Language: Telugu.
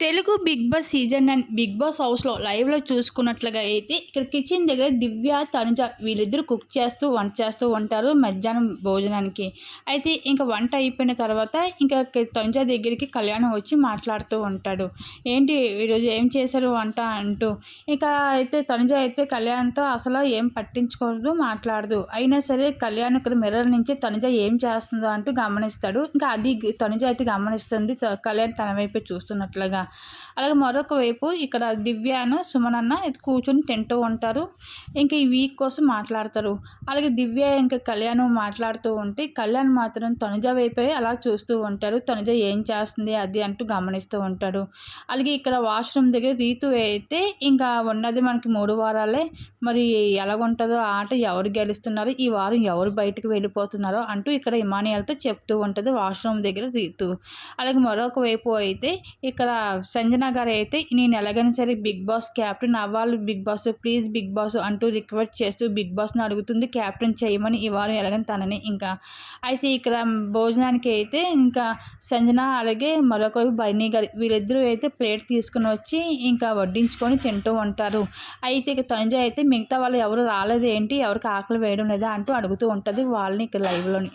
te Telugu Bigg Boss season nine Bigg Boss హౌస్లో లైవ్లో చూసుకున్నట్లుగా అయితే ఇక్కడ కిచెన్ దగ్గర దివ్య తనుజ వీళ్ళిద్దరు కుక్ చేస్తూ వంట చేస్తూ ఉంటారు మధ్యాహ్నం భోజనానికి. అయితే ఇంకా వంట అయిపోయిన తర్వాత ఇంకా తనుజ దగ్గరికి కళ్యాణం వచ్చి మాట్లాడుతూ ఉంటాడు. ఏంటి ఈరోజు ఏం చేశారు వంట అంటూ. ఇంకా అయితే తనుజ అయితే కళ్యాణ్తో అసలు ఏం పట్టించుకోదు మాట్లాడదు. అయినా సరే కళ్యాణ్ ఇక్కడ మిర్రర్ నుంచి తనుజ ఏం చేస్తుందో అంటూ గమనిస్తాడు. ఇంకా అది తనుజ అయితే గమనిస్తుంది కళ్యాణ్ తన వైపే చూస్తున్నట్లుగా. అలాగే మరొక వైపు ఇక్కడ దివ్యాను సుమనన్న కూర్చొని తింటూ ఉంటారు. ఇంకా ఈ వీక్ కోసం మాట్లాడతారు. అలాగే దివ్య ఇంకా కళ్యాణ్ మాట్లాడుతూ ఉంటే కళ్యాణ్ మాత్రం తనుజ వైపే అలా చూస్తూ ఉంటారు. తనుజ ఏం చేస్తుంది అది అంటూ గమనిస్తూ ఉంటాడు అలాగే ఇక్కడ వాష్రూమ్ దగ్గర రీతు అయితే ఇంకా ఉన్నది మనకి మూడు వారాలే. మరి ఎలాగుంటుందో ఆట ఎవరు గెలుస్తున్నారో? ఈ వారం ఎవరు బయటకు వెళ్ళిపోతున్నారో అంటూ ఇక్కడ ఇమానియాలతో చెప్తూ ఉంటుంది వాష్రూమ్ దగ్గర రీతు. అలాగే మరొక వైపు అయితే ఇక్కడ సంజన గారు అయితే నేను ఎలాగైనా సరే బిగ్ బాస్ క్యాప్టెన్ అవ్వాలి Bigg Boss please Bigg Boss అంటూ రిక్వెస్ట్ చేస్తూ బిగ్ బాస్ను అడుగుతుంది. క్యాప్టెన్ చేయమని ఇవ్వాలి ఎలాగని తనని ఇంకా. అయితే ఇక్కడ భోజనానికి అయితే ఇంకా సంజన అలాగే మరొక బైనీ గారు వీళ్ళిద్దరూ అయితే ప్లేట్ తీసుకుని వచ్చి ఇంకా వడ్డించుకొని తింటూ ఉంటారు. అయితే ఇక తనుజ అయితే మిగతా వాళ్ళు ఎవరు రాలేదు ఏంటి? ఎవరికి ఆకలి వేయడం లేదా? అంటూ అడుగుతూ ఉంటుంది. వాళ్ళని ఇక్కడ లైవ్లోని